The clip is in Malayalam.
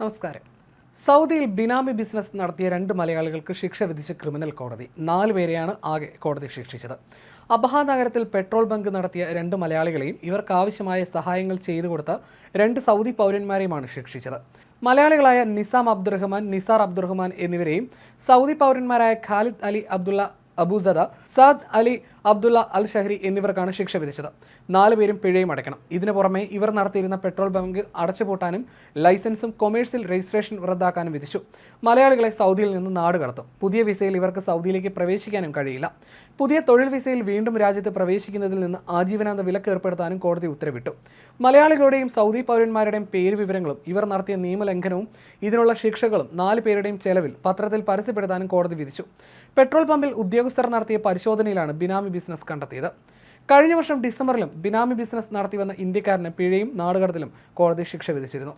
നമസ്കാരം. സൗദിയിൽ ബിനാമി ബിസിനസ് നടത്തിയ രണ്ട് മലയാളികൾക്ക് ശിക്ഷ വിധിച്ച ക്രിമിനൽ കോടതി. നാല് പേരെയാണ് ആകെ കോടതി ശിക്ഷിച്ചത്. അബഹ നഗരത്തിൽ പെട്രോൾ ബങ്ക് നടത്തിയ രണ്ട് മലയാളികളെയും ഇവർക്കാവശ്യമായ സഹായങ്ങൾ ചെയ്തു കൊടുത്ത രണ്ട് സൗദി പൗരന്മാരെയുമാണ് ശിക്ഷിച്ചത്. മലയാളികളായ നിസാം അബ്ദുറഹ്മാൻ നിസാർ അബ്ദുറഹ്മാൻ എന്നിവരെയും Saudi പൗരന്മാരായ Khalid Ali Abdullah Abusada Saad Ali Abdullah Al Shahri എന്നിവർക്കാണ് ശിക്ഷ വിധിച്ചത്. നാലുപേരും പിഴയും അടയ്ക്കണം. ഇതിനു പുറമെ ഇവർ നടത്തിയിരുന്ന പെട്രോൾ ബങ്ക് അടച്ചുപൂട്ടാനും ലൈസൻസും കൊമേഴ്സ്യൽ രജിസ്ട്രേഷൻ റദ്ദാക്കാനും വിധിച്ചു. മലയാളികളെ സൗദിയിൽ നിന്ന് നാട് കടത്തും. പുതിയ വിസയിൽ ഇവർക്ക് സൗദിയിലേക്ക് പ്രവേശിക്കാനും കഴിയില്ല. പുതിയ തൊഴിൽ വിസയിൽ വീണ്ടും രാജ്യത്ത് പ്രവേശിക്കുന്നതിൽ നിന്ന് ആജീവനാന്ത വിലക്ക് ഏർപ്പെടുത്താനും കോടതി ഉത്തരവിട്ടു. മലയാളികളുടെയും സൗദി പൗരന്മാരുടെയും പേര് വിവരങ്ങളും ഇവർ നടത്തിയ നിയമലംഘനവും ഇതിനുള്ള ശിക്ഷകളും നാല് പേരുടെയും ചെലവിൽ പത്രത്തിൽ പരസ്യപ്പെടുത്താനും കോടതി വിധിച്ചു. പെട്രോൾ പമ്പിൽ ഉദ്യോഗസ്ഥർ നടത്തിയ പരിശോധനയിലാണ് ബിനാമി ബിസിനസ് കണ്ടെത്തിയത്. കഴിഞ്ഞ വർഷം ഡിസംബറിലും ബിനാമി ബിസിനസ് നടത്തിവന്ന ഇന്ത്യക്കാരന് പിഴയും നാടുകടത്തിലും കോടതി ശിക്ഷ വിധിച്ചിരുന്നു.